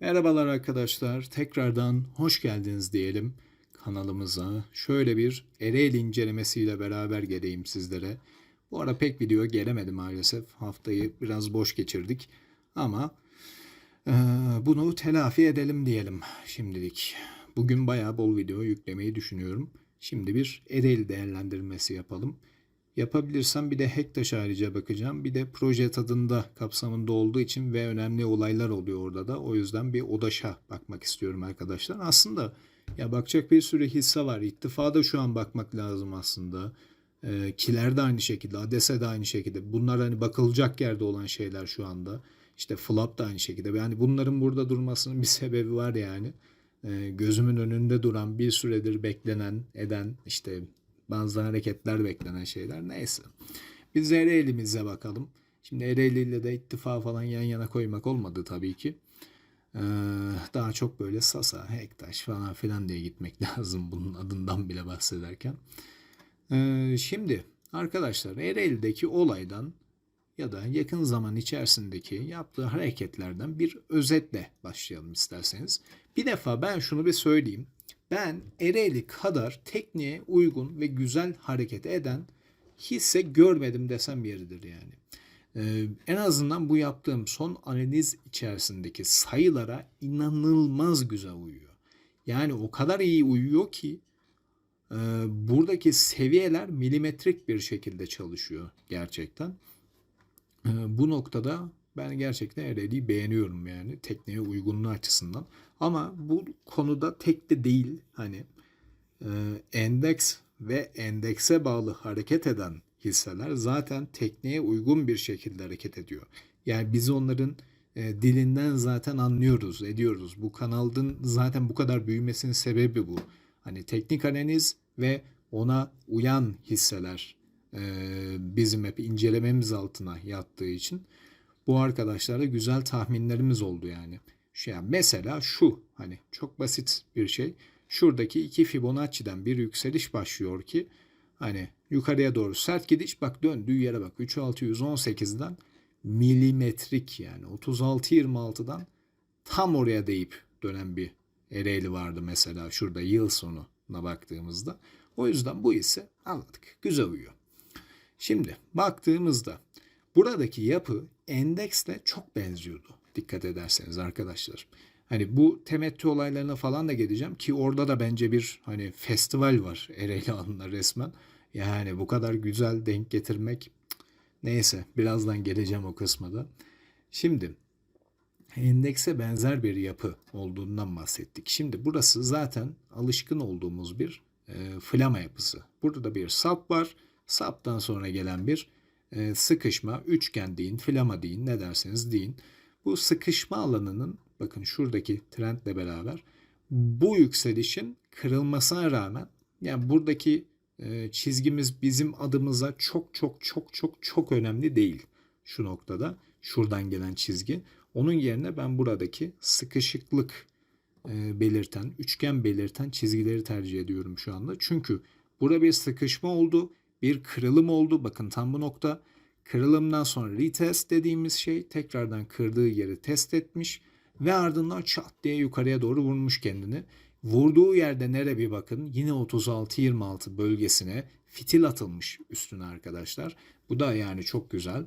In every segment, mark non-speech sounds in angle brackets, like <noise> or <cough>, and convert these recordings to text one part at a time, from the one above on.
Merhabalar arkadaşlar. Tekrardan hoş geldiniz diyelim kanalımıza. Şöyle bir Ereğli incelemesiyle beraber geleyim sizlere. Bu ara pek video gelemedim maalesef. Haftayı biraz boş geçirdik. Ama eee, bunu telafi edelim diyelim şimdilik. Bugün bayağı bol video yüklemeyi düşünüyorum. Şimdi bir Ereğli değerlendirmesi yapalım. Yapabilirsem bir de Hektaş ayrıca bakacağım. Bir de proje tadında kapsamında olduğu için ve önemli olaylar oluyor orada da. O yüzden bir ODAŞ'a bakmak istiyorum arkadaşlar. Aslında ya bakacak bir sürü hisse var. İttifa da şu an bakmak lazım aslında. Ee, Kiler de aynı şekilde, ADESE de aynı şekilde. Bunlar hani bakılacak yerde olan şeyler şu anda. İşte Flap da aynı şekilde. Yani bunların burada durmasının bir <laughs> sebebi var yani. Ee, gözümün önünde duran bir süredir beklenen, eden işte bazı hareketler beklenen şeyler. Neyse. Biz Ereğli'mize bakalım. Şimdi Ereğli ile de ittifa falan yan yana koymak olmadı tabii ki. Ee, daha çok böyle Sasa, Hektaş falan filan diye gitmek <laughs> lazım bunun adından bile bahsederken. Ee, şimdi arkadaşlar Ereğli'deki olaydan ya da yakın zaman içerisindeki yaptığı hareketlerden bir özetle başlayalım isterseniz. Bir defa ben şunu bir söyleyeyim. Ben Ereğli kadar tekniğe uygun ve güzel hareket eden hisse görmedim desem yeridir yani. Ee, en azından bu yaptığım son analiz içerisindeki sayılara inanılmaz güzel uyuyor. Yani o kadar iyi uyuyor ki e, buradaki seviyeler milimetrik bir şekilde çalışıyor gerçekten. E, bu noktada ben gerçekten Ereğli'yi beğeniyorum yani tekniğe uygunluğu açısından. Ama bu konuda tek de değil hani e, endeks ve endekse bağlı hareket eden hisseler zaten tekniğe uygun bir şekilde hareket ediyor. Yani biz onların e, dilinden zaten anlıyoruz, ediyoruz. Bu kanalın zaten bu kadar büyümesinin sebebi bu. Hani teknik analiz ve ona uyan hisseler e, bizim hep incelememiz altına yattığı için bu arkadaşlara güzel tahminlerimiz oldu yani. Şu yani mesela şu hani çok basit bir şey. Şuradaki iki Fibonacci'den bir yükseliş başlıyor ki hani yukarıya doğru sert gidiş bak döndüğü yere bak 3618'den milimetrik yani 36-26'dan tam oraya deyip dönen bir Ereğli vardı mesela şurada yıl sonuna baktığımızda. O yüzden bu ise anladık. Güzel uyuyor. Şimdi baktığımızda buradaki yapı endeksle çok benziyordu. Dikkat ederseniz arkadaşlar. Hani bu temettü olaylarına falan da geleceğim ki orada da bence bir hani festival var <laughs> Ereğli resmen. Yani bu kadar güzel denk getirmek neyse birazdan geleceğim o kısma da. Şimdi endekse benzer bir yapı olduğundan bahsettik. Şimdi burası zaten alışkın olduğumuz bir e, flama yapısı. Burada da bir sap var. Saptan sonra gelen bir e, sıkışma, üçgen deyin, flama deyin, ne derseniz deyin. Bu sıkışma alanının bakın şuradaki trendle beraber bu yükselişin kırılmasına rağmen yani buradaki e, çizgimiz bizim adımıza çok çok çok çok çok önemli değil şu noktada. Şuradan gelen çizgi. Onun yerine ben buradaki sıkışıklık e, belirten, üçgen belirten çizgileri tercih ediyorum şu anda. Çünkü burada bir sıkışma oldu, bir kırılım oldu. Bakın tam bu nokta. Kırılımdan sonra retest dediğimiz şey tekrardan kırdığı yeri test etmiş ve ardından çat diye yukarıya doğru vurmuş kendini. Vurduğu yerde nere bir bakın yine 36-26 bölgesine fitil atılmış üstüne arkadaşlar. Bu da yani çok güzel.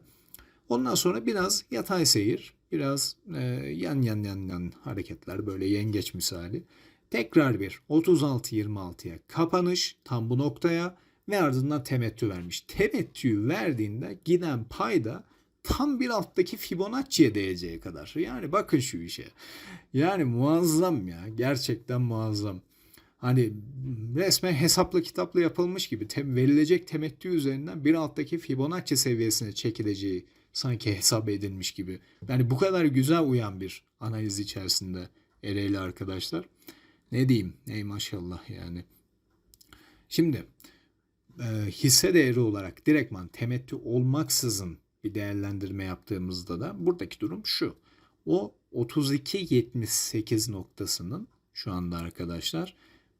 Ondan sonra biraz yatay seyir, biraz e, yan yan yan yan hareketler böyle yengeç misali. Tekrar bir 36-26'ya kapanış tam bu noktaya ve ardından temettü vermiş. Temettüyü verdiğinde giden payda tam bir alttaki Fibonacci'ye değeceği kadar. Yani bakın şu işe. Yani muazzam ya. Gerçekten muazzam. Hani resmen hesaplı kitaplı yapılmış gibi tem verilecek temettü üzerinden bir alttaki Fibonacci seviyesine çekileceği sanki hesap edilmiş gibi. Yani bu kadar güzel uyan bir analiz içerisinde Ereğli arkadaşlar. Ne diyeyim? Ey maşallah yani. Şimdi e, hisse değeri olarak direktman temettü olmaksızın bir değerlendirme yaptığımızda da buradaki durum şu. O 32.78 noktasının şu anda arkadaşlar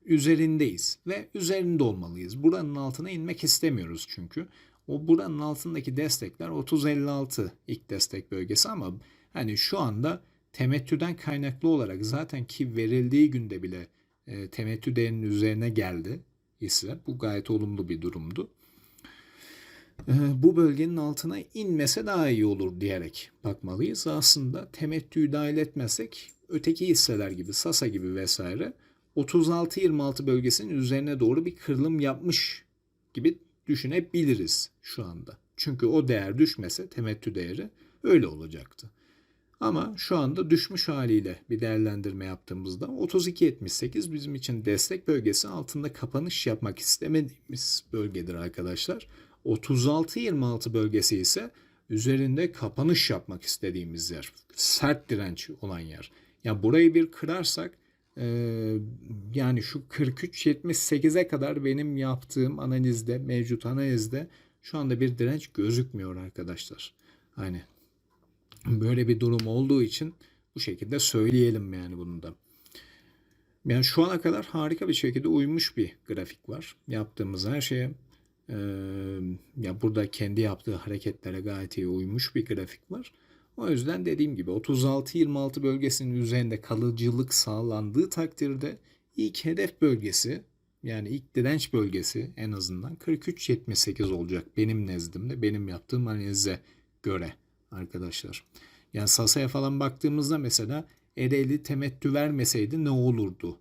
üzerindeyiz ve üzerinde olmalıyız. Buranın altına inmek istemiyoruz çünkü. O buranın altındaki destekler 30.56 ilk destek bölgesi ama hani şu anda temettüden kaynaklı olarak zaten ki verildiği günde bile e, temettü değerinin üzerine geldi ise bu gayet olumlu bir durumdu. E, bu bölgenin altına inmese daha iyi olur diyerek bakmalıyız. Aslında temettüyü dahil etmezsek öteki hisseler gibi Sasa gibi vesaire 36-26 bölgesinin üzerine doğru bir kırılım yapmış gibi düşünebiliriz şu anda. Çünkü o değer düşmese temettü değeri öyle olacaktı. Ama şu anda düşmüş haliyle bir değerlendirme yaptığımızda 32.78 bizim için destek bölgesi altında kapanış yapmak istemediğimiz bölgedir arkadaşlar. 36.26 bölgesi ise üzerinde kapanış yapmak istediğimiz yer. Sert direnç olan yer. Yani burayı bir kırarsak e, yani şu 43.78'e kadar benim yaptığım analizde mevcut analizde şu anda bir direnç gözükmüyor arkadaşlar. Hani böyle bir durum olduğu için bu şekilde söyleyelim yani bunu da. Yani şu ana kadar harika bir şekilde uymuş bir grafik var. Yaptığımız her şeye e, ya burada kendi yaptığı hareketlere gayet iyi uymuş bir grafik var. O yüzden dediğim gibi 36-26 bölgesinin üzerinde kalıcılık sağlandığı takdirde ilk hedef bölgesi yani ilk direnç bölgesi en azından 43.78 olacak benim nezdimde benim yaptığım analize göre arkadaşlar. Yani Sasa'ya falan baktığımızda mesela Ereğli temettü vermeseydi ne olurdu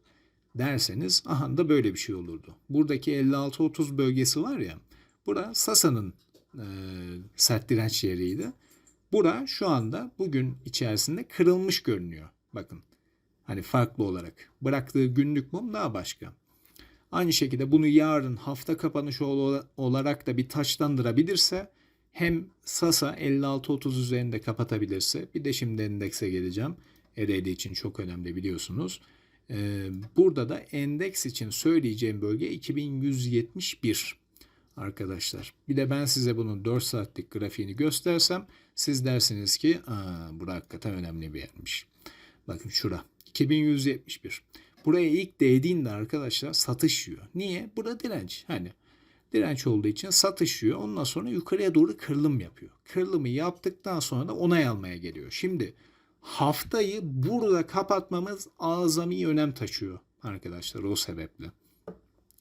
derseniz aha da böyle bir şey olurdu. Buradaki 56-30 bölgesi var ya bura Sasa'nın e, sert direnç yeriydi. Bura şu anda bugün içerisinde kırılmış görünüyor. Bakın hani farklı olarak. Bıraktığı günlük mum daha başka. Aynı şekilde bunu yarın hafta kapanışı olarak da bir taçlandırabilirse hem Sasa 56-30 üzerinde kapatabilirse bir de şimdi endekse geleceğim. Ereğli için çok önemli biliyorsunuz. Ee, burada da endeks için söyleyeceğim bölge 2171 arkadaşlar. Bir de ben size bunun 4 saatlik grafiğini göstersem siz dersiniz ki Aa, bu hakikaten önemli bir yermiş. Bakın şura 2171. Buraya ilk değdiğinde arkadaşlar satış yiyor. Niye? Burada direnç. Hani direnç olduğu için satış yiyor. Ondan sonra yukarıya doğru kırılım yapıyor. Kırılımı yaptıktan sonra da onay almaya geliyor. Şimdi haftayı burada kapatmamız azami önem taşıyor arkadaşlar o sebeple.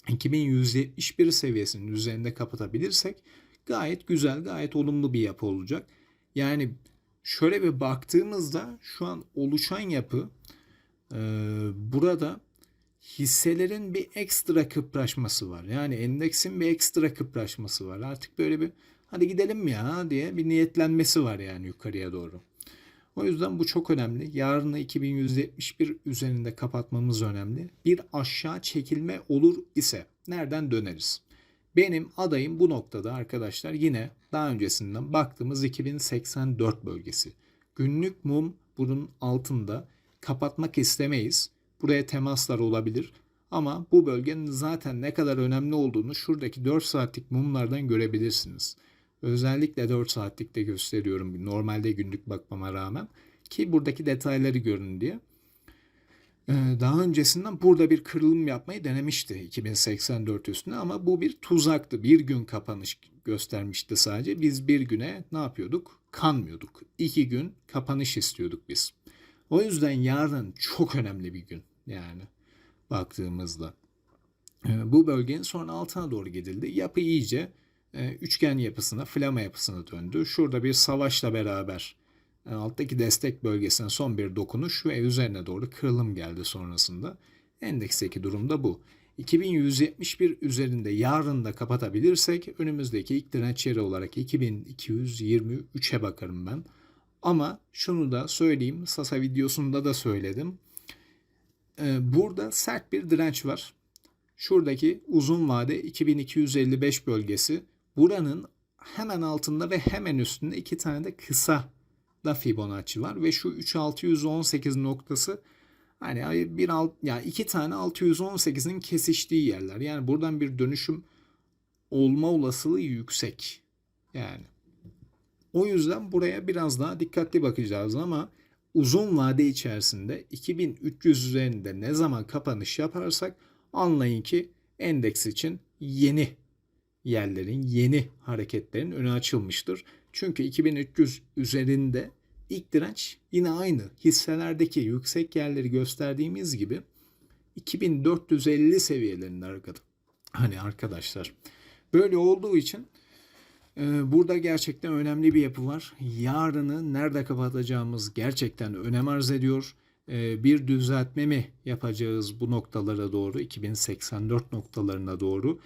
2171 seviyesinin üzerinde kapatabilirsek gayet güzel, gayet olumlu bir yapı olacak. Yani şöyle bir baktığımızda şu an oluşan yapı e, burada hisselerin bir ekstra kıpraşması var. Yani endeksin bir ekstra kıpraşması var. Artık böyle bir hadi gidelim ya diye bir niyetlenmesi var yani yukarıya doğru. O yüzden bu çok önemli. Yarını 2171 üzerinde kapatmamız önemli. Bir aşağı çekilme olur ise nereden döneriz? Benim adayım bu noktada arkadaşlar yine daha öncesinden baktığımız 2084 bölgesi. Günlük mum bunun altında kapatmak istemeyiz. Buraya temaslar olabilir. Ama bu bölgenin zaten ne kadar önemli olduğunu şuradaki 4 saatlik mumlardan görebilirsiniz. Özellikle 4 saatlikte gösteriyorum normalde günlük bakmama rağmen ki buradaki detayları görün diye. Ee, daha öncesinden burada bir kırılım yapmayı denemişti 2084 üstüne ama bu bir tuzaktı. Bir gün kapanış göstermişti sadece. Biz bir güne ne yapıyorduk? Kanmıyorduk. İki gün kapanış istiyorduk biz. O yüzden yarın çok önemli bir gün yani baktığımızda. Ee, bu bölgenin sonra altına doğru gidildi. Yapı iyice e, üçgen yapısına, flama yapısına döndü. Şurada bir savaşla beraber e, alttaki destek bölgesine son bir dokunuş ve üzerine doğru kırılım geldi sonrasında. Endeksteki durum da bu. 2171 üzerinde yarın da kapatabilirsek önümüzdeki ilk direnç yeri olarak 2223'e bakarım ben. Ama şunu da söyleyeyim, Sasa videosunda da söyledim. Ee, burada sert bir direnç var. Şuradaki uzun vade 2255 bölgesi. Buranın hemen altında ve hemen üstünde iki tane de kısa da Fibonacci var ve şu 3618 noktası hani bir alt ya yani iki tane 618'in kesiştiği yerler. Yani buradan bir dönüşüm olma olasılığı yüksek. Yani o yüzden buraya biraz daha dikkatli bakacağız ama uzun vade içerisinde 2300 üzerinde ne zaman kapanış yaparsak anlayın ki endeks için yeni yerlerin, yeni hareketlerin önü açılmıştır. Çünkü 2300 üzerinde ilk direnç yine aynı. Hisselerdeki yüksek yerleri gösterdiğimiz gibi 2450 seviyelerinde arkada. Hani arkadaşlar böyle olduğu için burada gerçekten önemli bir yapı var. Yarını nerede kapatacağımız gerçekten önem arz ediyor. E, bir düzeltme mi yapacağız bu noktalara doğru 2084 noktalarına doğru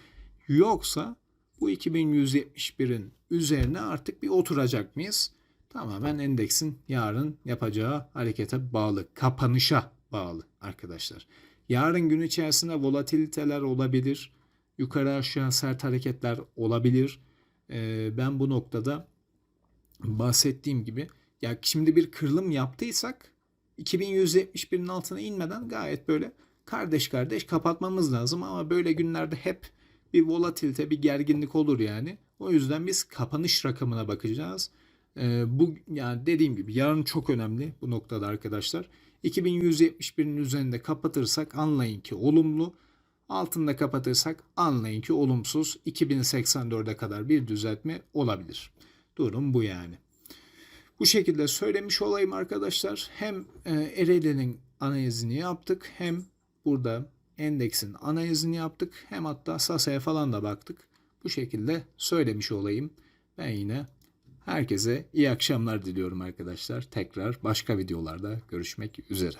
yoksa bu 2171'in üzerine artık bir oturacak mıyız? Tamamen endeksin yarın yapacağı harekete bağlı, kapanışa bağlı arkadaşlar. Yarın gün içerisinde volatiliteler olabilir. Yukarı aşağı sert hareketler olabilir. Ee, ben bu noktada bahsettiğim gibi ya şimdi bir kırılım yaptıysak 2171'in altına inmeden gayet böyle kardeş kardeş kapatmamız lazım ama böyle günlerde hep bir volatilite, bir gerginlik olur yani. O yüzden biz kapanış rakamına bakacağız. Ee, bu yani dediğim gibi yarın çok önemli bu noktada arkadaşlar. 2171'in üzerinde kapatırsak anlayın ki olumlu. Altında kapatırsak anlayın ki olumsuz. 2084'e kadar bir düzeltme olabilir. Durum bu yani. Bu şekilde söylemiş olayım arkadaşlar. Hem e, Ereğli'nin analizini yaptık hem burada endeksin analizini yaptık. Hem hatta Sasa'ya falan da baktık. Bu şekilde söylemiş olayım. Ben yine herkese iyi akşamlar diliyorum arkadaşlar. Tekrar başka videolarda görüşmek üzere.